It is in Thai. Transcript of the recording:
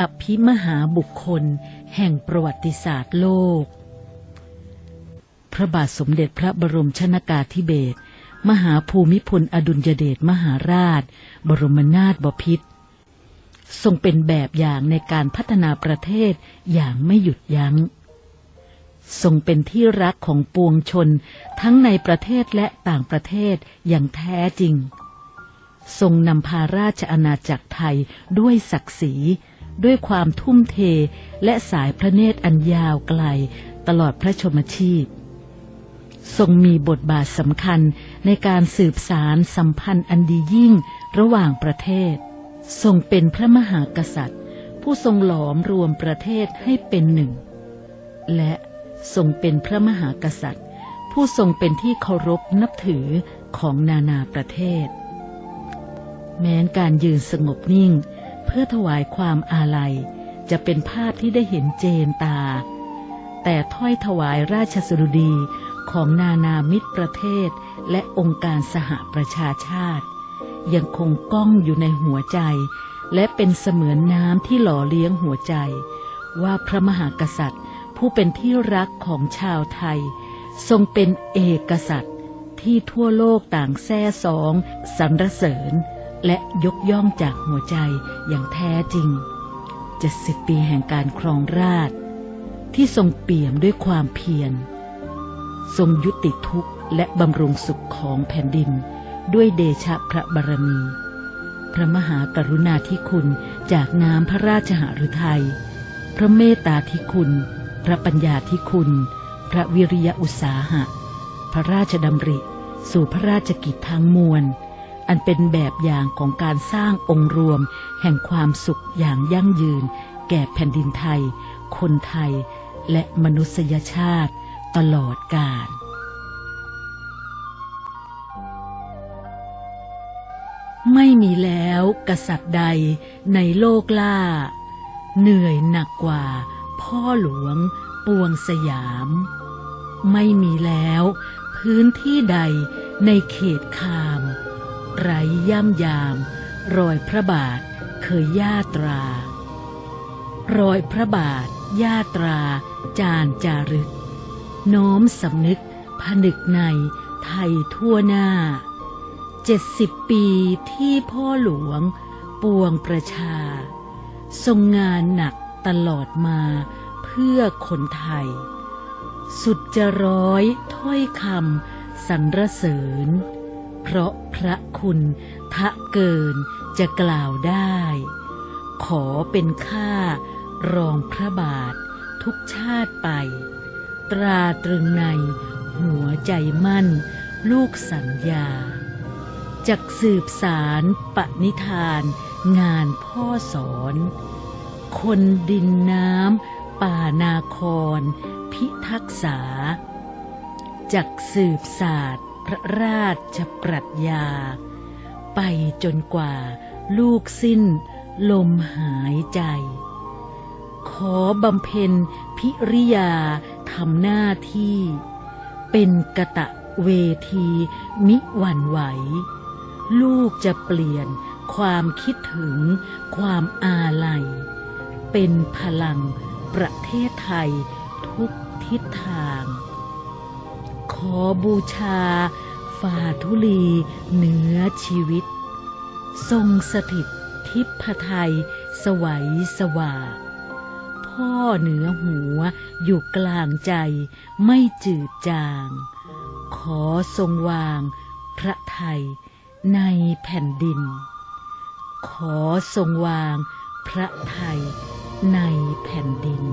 อภิมหาบุคคล แห่งประวัติศาสตร์โลก พระบาทสมเด็จพระบรมชนากาธิเบศรมหาภูมิพลอดุลยเดชมหาราช บรมนาถบพิตรทรงเป็นแบบอย่างในการพัฒนาประเทศอย่างไม่หยุดยัง้ง ทรงเป็นที่รักของปวงชนทั้งในประเทศและต่างประเทศอย่างแท้จริง ทรงนำพาราชอาณาจักรไทยด้วยศักดิ์ศรี ด้วยความทุ่มเทและสายพระเนตรอันยาวไกล ตลอดพระชนมชีพ ทรงมีบทบาทสำคัญในการสืบสารสัมพันธ์อันดียิ่งระหว่างประเทศ ทรงเป็นพระมหากษัตริย์ ผู้ทรงหลอมรวมประเทศให้เป็นหนึ่ง และทรงเป็นพระมหากษัตริย์ ผู้ทรงเป็นที่เคารพนับถือของนานาประเทศ แม้นการยืนสงบนิ่ง พื่อถวายความอาลัย จะเป็นภาพที่ได้เห็นเจนตา แต่ถ้อยถวายราชสดุดีของนานามิตรประเทศและองค์การสหประชาชาติ ยังคงก้องอยู่ในหัวใจ และเป็นเสมือนน้ำที่หล่อเลี้ยงหัวใจ ว่าพระมหากษัตริย์ ผู้เป็นที่รักของชาวไทย ทรงเป็นเอกษัตริย์ที่ทั่วโลกต่างแซ่สองสรรเสริญ และยกย่องจากหัวใจ อย่างแท้จริงเจ็ดสิบปีแห่งการครองราช ที่ทรงเปี่ยมด้วยความเพียร ทรงยุติทุกข์และบำรุงสุขของแผ่นดิน ด้วยเดชะพระบารมี พระมหากรุณาธิคุณจากน้ำพระราชหฤทัย พระเมตตาธิคุณ พระปัญญาธิคุณ พระวิริยะอุตสาหะ พระราชดำริ สู่พระราชกิจทั้งมวล อันเป็นแบบอย่างของการสร้างองค์รวม แห่งความสุขอย่างยั่งยืน แก่แผ่นดินไทย คนไทย และมนุษยชาติ ตลอดกาลไม่มีแล้วกษัตริย์ใดในโลกล่า เหนื่อยหนักกว่า พ่อหลวงปวงสยาม ไม่มีแล้ว พื้นที่ใดในเขตคาม ไรย่ำยาม รอยพระบาท เคยย่าตรา รอยพระบาทย่าตรา จานจารึก น้อมสำนึกผนึกในไทยทั่วหน้าเจ็ดสิบปีที่พ่อหลวง ปวงประชา ทรงงานหนักตลอดมาเพื่อคนไทย สุดจะร้อยถ้อยคำสรรเสริญ เพราะพระคุณทะเกินจะกล่าวได้ ขอเป็นข้ารองพระบาททุกชาติไป ตราตรึงในหัวใจมั่นลูกสัญญาจากสืบสารปณิธานงานพ่อสอน คนดินน้ำป่านาคร พิทักษาจากสืบศาสตร์ พระราชปรัชญา ไปจนกว่าลูกสิ้นลมหายใจ ขอบำเพ็ญพิริยาทำหน้าที่ เป็นกะตะเวทีมิหวั่นไหว ลูกจะเปลี่ยนความคิดถึงความอาลัย เป็นพลังประเทศไทยทุกทิศทาง ขอบูชา ฝ่าทุลีเหนือชีวิต ทรงสถิตทิพไทย สวัยสว่า พ่อเหนือหัวอยู่กลางใจไม่จืดจาง ขอทรงวางพระไทยในแผ่นดิน ขอทรงวางพระไทยในแผ่นดิน